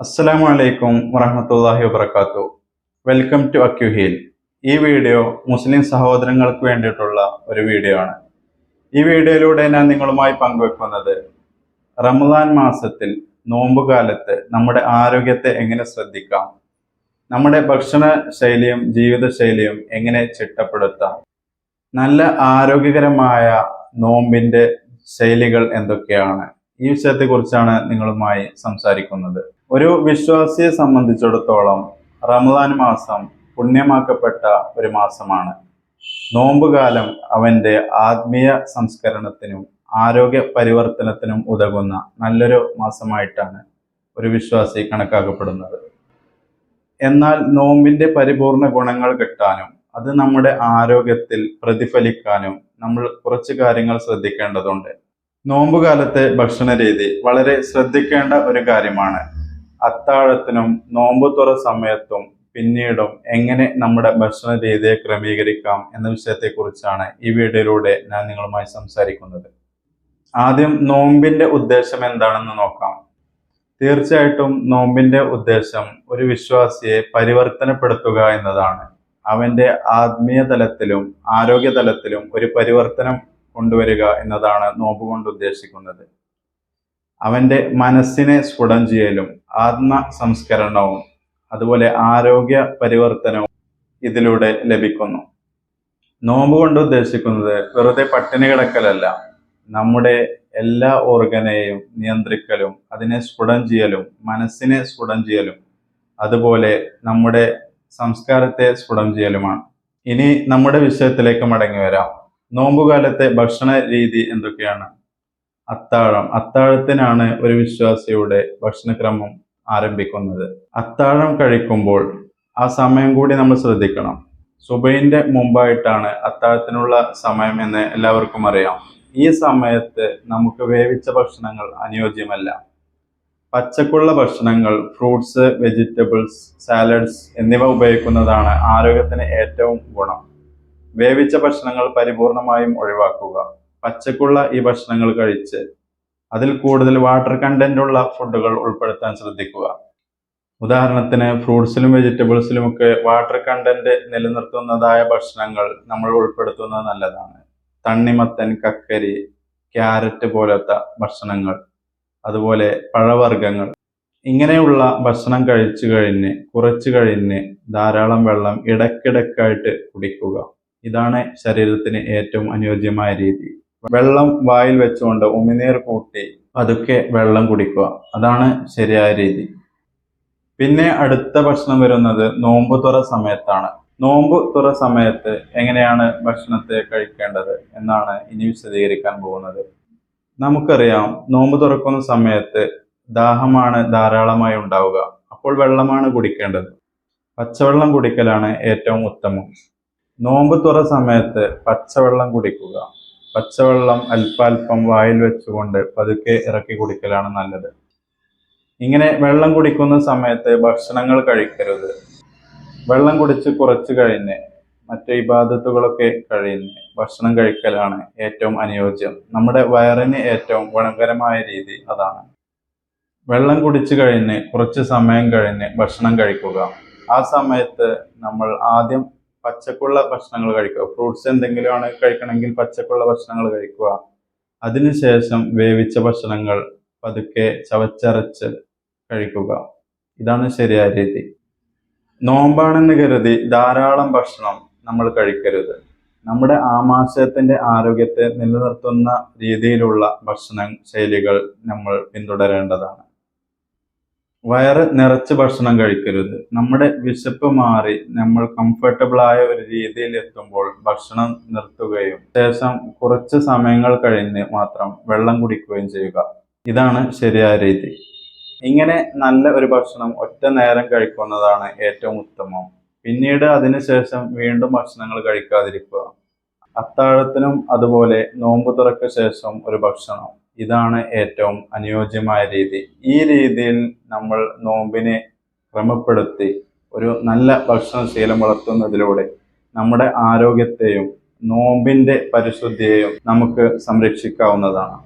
അസ്സലാമു അലൈക്കും വറഹമത്തല്ലാഹി വബർക്കാത്തു വെൽക്കം ടു അക്യുഹീൽ. ഈ വീഡിയോ മുസ്ലിം സഹോദരങ്ങൾക്ക് വേണ്ടിയിട്ടുള്ള ഒരു വീഡിയോ ആണ്. ഈ വീഡിയോയിലൂടെ ഞാൻ നിങ്ങളുമായി പങ്കുവെക്കുന്നത് റമദാൻ മാസത്തിൽ നോമ്പുകാലത്ത് നമ്മുടെ ആരോഗ്യത്തെ എങ്ങനെ ശ്രദ്ധിക്കാം? നമ്മുടെ ഭക്ഷണ ശൈലിയും ജീവിതശൈലിയും എങ്ങനെ ചിട്ടപ്പെടുത്താം? നല്ല ആരോഗ്യകരമായ നോമ്പിന്റെ ശൈലികൾ എന്തൊക്കെയാണ്? ഈ വിഷയത്തെക്കുറിച്ചാണ് നിങ്ങളുമായി സംസാരിക്കുന്നത്. ഒരു വിശ്വാസിയെ സംബന്ധിച്ചിടത്തോളം റമദാൻ മാസം പുണ്യമാക്കപ്പെട്ട ഒരു മാസമാണ്. നോമ്പുകാലം അവന്റെ ആത്മീയ സംസ്കരണത്തിനും ആരോഗ്യ പരിവർത്തനത്തിനും ഉതകുന്ന നല്ലൊരു മാസമായിട്ടാണ് ഒരു വിശ്വാസി കണക്കാക്കപ്പെടുന്നത്. എന്നാൽ നോമ്പിന്റെ പരിപൂർണ ഗുണങ്ങൾ കിട്ടാനും അത് നമ്മുടെ ആരോഗ്യത്തിൽ പ്രതിഫലിക്കാനും നമ്മൾ കുറച്ച് കാര്യങ്ങൾ ശ്രദ്ധിക്കേണ്ടതുണ്ട്. നോമ്പുകാലത്തെ ഭക്ഷണ രീതി വളരെ ശ്രദ്ധിക്കേണ്ട ഒരു കാര്യമാണ്. അത്താഴത്തിനും നോമ്പ് തുറ സമയത്തും പിന്നീടും എങ്ങനെ നമ്മുടെ ഭക്ഷണ രീതിയെ ക്രമീകരിക്കാം എന്ന വിഷയത്തെക്കുറിച്ചാണ് ഈ വീഡിയോയിലൂടെ ഞാൻ നിങ്ങളുമായി സംസാരിക്കുന്നത്. ആദ്യം നോമ്പിന്റെ ഉദ്ദേശം എന്താണെന്ന് നോക്കാം. തീർച്ചയായിട്ടും നോമ്പിന്റെ ഉദ്ദേശം ഒരു വിശ്വാസിയെ പരിവർത്തനപ്പെടുത്തുക എന്നതാണ്. അവന്റെ ആത്മീയ തലത്തിലും ആരോഗ്യ തലത്തിലും ഒരു പരിവർത്തനം കൊണ്ടുവരിക എന്നതാണ് നോമ്പ് കൊണ്ട് ഉദ്ദേശിക്കുന്നത്. അവന്റെ മനസ്സിനെ സ്ഫുടം ചെയ്യലും ആത്മ സംസ്കരണവും അതുപോലെ ആരോഗ്യ പരിവർത്തനവും ഇതിലൂടെ ലഭിക്കുന്നു. നോമ്പ് കൊണ്ട് ഉദ്ദേശിക്കുന്നത് വെറുതെ പട്ടിണി കിടക്കലല്ല. നമ്മുടെ എല്ലാ ഓർഗനെയും നിയന്ത്രിക്കലും അതിനെ സ്ഫുടം ചെയ്യലും മനസ്സിനെ സ്ഫുടം ചെയ്യലും അതുപോലെ നമ്മുടെ സംസ്കാരത്തെ സ്ഫുടം ചെയ്യലുമാണ് ഇനി നമ്മുടെ വിഷയത്തിലേക്ക് മടങ്ങി വരാം. നോമ്പുകാലത്തെ ഭക്ഷണ രീതി എന്തൊക്കെയാണ്? അത്താഴം. അത്താഴത്തിനാണ് ഒരു വിശ്വാസിയുടെ ഭക്ഷണക്രമം ആരംഭിക്കുന്നത്. അത്താഴം കഴിക്കുമ്പോൾ ആ സമയം കൂടി നമ്മൾ ശ്രദ്ധിക്കണം. സുബൈന്റെ മുമ്പായിട്ടാണ് അത്താഴത്തിനുള്ള സമയം എന്ന് എല്ലാവർക്കും അറിയാം. ഈ സമയത്ത് നമുക്ക് വേവിച്ച ഭക്ഷണങ്ങൾ അനുയോജ്യമല്ല. പച്ചക്കുള്ള ഭക്ഷണങ്ങൾ ഫ്രൂട്ട്സ് വെജിറ്റബിൾസ് സാലഡ്സ് എന്നിവ ഉപയോഗിക്കുന്നതാണ് ആരോഗ്യത്തിന് ഏറ്റവും ഗുണം. വേവിച്ച ഭക്ഷണങ്ങൾ പരിപൂർണമായും ഒഴിവാക്കുക. പച്ചക്കുള്ള ഈ ഭക്ഷണങ്ങൾ കഴിച്ച് അതിൽ കൂടുതൽ വാട്ടർ കണ്ടന്റ് ഉള്ള ഫുഡുകൾ ഉൾപ്പെടുത്താൻ ശ്രദ്ധിക്കുക. ഉദാഹരണത്തിന് ഫ്രൂട്ട്സിലും വെജിറ്റബിൾസിലും ഒക്കെ വാട്ടർ കണ്ടന്റ് നിലനിർത്തുന്നതായ ഭക്ഷണങ്ങൾ നമ്മൾ ഉൾപ്പെടുത്തുന്നത് നല്ലതാണ്. തണ്ണിമത്തൻ കക്കരി ക്യാരറ്റ് പോലത്തെ ഭക്ഷണങ്ങൾ അതുപോലെ പഴവർഗങ്ങൾ. ഇങ്ങനെയുള്ള ഭക്ഷണം കഴിച്ചു കഴിഞ്ഞ് കുറച്ചു കഴിഞ്ഞ് ധാരാളം വെള്ളം ഇടയ്ക്കിടയ്ക്കായിട്ട് കുടിക്കുക. ഇതാണ് ശരീരത്തിന് ഏറ്റവും അനുയോജ്യമായ രീതി. വെള്ളം വായിൽ വെച്ചുകൊണ്ട് ഉമിനീർ കൂട്ടി പതുക്കെ വെള്ളം കുടിക്കുക. അതാണ് ശരിയായ രീതി. പിന്നെ അടുത്ത ഭക്ഷണം വരുന്നത് നോമ്പ് തുറ സമയത്താണ്. നോമ്പ് തുറ സമയത്ത് എങ്ങനെയാണ് ഭക്ഷണത്തെ കഴിക്കേണ്ടത് എന്നാണ് ഇനി വിശദീകരിക്കാൻ പോകുന്നത്. നമുക്കറിയാം നോമ്പ് തുറക്കുന്ന സമയത്ത് ദാഹമാണ് ധാരാളമായി ഉണ്ടാവുക. അപ്പോൾ വെള്ളമാണ് കുടിക്കേണ്ടത്. പച്ചവെള്ളം കുടിക്കലാണ് ഏറ്റവും ഉത്തമം. നോമ്പ് തുറ സമയത്ത് പച്ചവെള്ളം കുടിക്കുക. പച്ചവെള്ളം അല്പാൽപ്പം വായിൽ വെച്ചുകൊണ്ട് പതുക്കെ ഇറക്കി കുടിക്കലാണ് നല്ലത്. ഇങ്ങനെ വെള്ളം കുടിക്കുന്ന സമയത്ത് ഭക്ഷണങ്ങൾ കഴിക്കരുത്. വെള്ളം കുടിച്ച് കുറച്ച് കഴിഞ്ഞ് മറ്റു ഇബാദത്തുകളൊക്കെ കഴിഞ്ഞ് ഭക്ഷണം കഴിക്കലാണ് ഏറ്റവും അനുയോജ്യം. നമ്മുടെ വയറിന് ഏറ്റവും ഗുണകരമായ രീതി അതാണ്. വെള്ളം കുടിച്ചു കഴിഞ്ഞ് കുറച്ച് സമയം കഴിഞ്ഞ് ഭക്ഷണം കഴിക്കുക. ആ സമയത്ത് നമ്മൾ ആദ്യം പച്ചക്കുള്ള ഭക്ഷണങ്ങൾ കഴിക്കുക. ഫ്രൂട്ട്സ് എന്തെങ്കിലും ആണ് കഴിക്കണമെങ്കിൽ പച്ചക്കുള്ള ഭക്ഷണങ്ങൾ കഴിക്കുക. അതിനുശേഷം വേവിച്ച ഭക്ഷണങ്ങൾ പതുക്കെ ചവച്ചരച്ച് കഴിക്കുക. ഇതാണ് ശരിയായ രീതി. നോമ്പാണെന്ന് കരുതി ധാരാളം ഭക്ഷണം നമ്മൾ കഴിക്കരുത്. നമ്മുടെ ആമാശയത്തിന്റെ ആരോഗ്യത്തെ നിലനിർത്തുന്ന രീതിയിലുള്ള ഭക്ഷണ ശൈലികൾ നമ്മൾ പിന്തുടരേണ്ടതാണ്. വയറ് നിറച്ച് ഭക്ഷണം കഴിക്കരുത്. നമ്മുടെ വിശപ്പ് മാറി നമ്മൾ കംഫർട്ടബിൾ ആയ ഒരു രീതിയിൽ എത്തുമ്പോൾ ഭക്ഷണം നിർത്തുകയും ശേഷം കുറച്ച് സമയങ്ങൾ കഴിഞ്ഞ് മാത്രം വെള്ളം കുടിക്കുകയും ചെയ്യുക. ഇതാണ് ശരിയായ രീതി. ഇങ്ങനെ നല്ല ഒരു ഭക്ഷണം ഒറ്റ നേരം കഴിക്കുന്നതാണ് ഏറ്റവും ഉത്തമം. പിന്നീട് അതിനുശേഷം വീണ്ടും ഭക്ഷണങ്ങൾ കഴിക്കാതിരിക്കുക. അത്താഴത്തിനും അതുപോലെ നോമ്പ് തുറക്ക ശേഷം ഒരു ഭക്ഷണം. ഇതാണ് ഏറ്റവും അനുയോജ്യമായ രീതി. ഈ രീതിയിൽ നമ്മൾ നോമ്പിനെ ക്രമപ്പെടുത്തി ഒരു നല്ല ഭക്ഷണശീലം വളർത്തുന്നതിലൂടെ നമ്മുടെ ആരോഗ്യത്തെയും നോമ്പിന്റെ പരിശുദ്ധിയെയും നമുക്ക് സംരക്ഷിക്കാവുന്നതാണ്.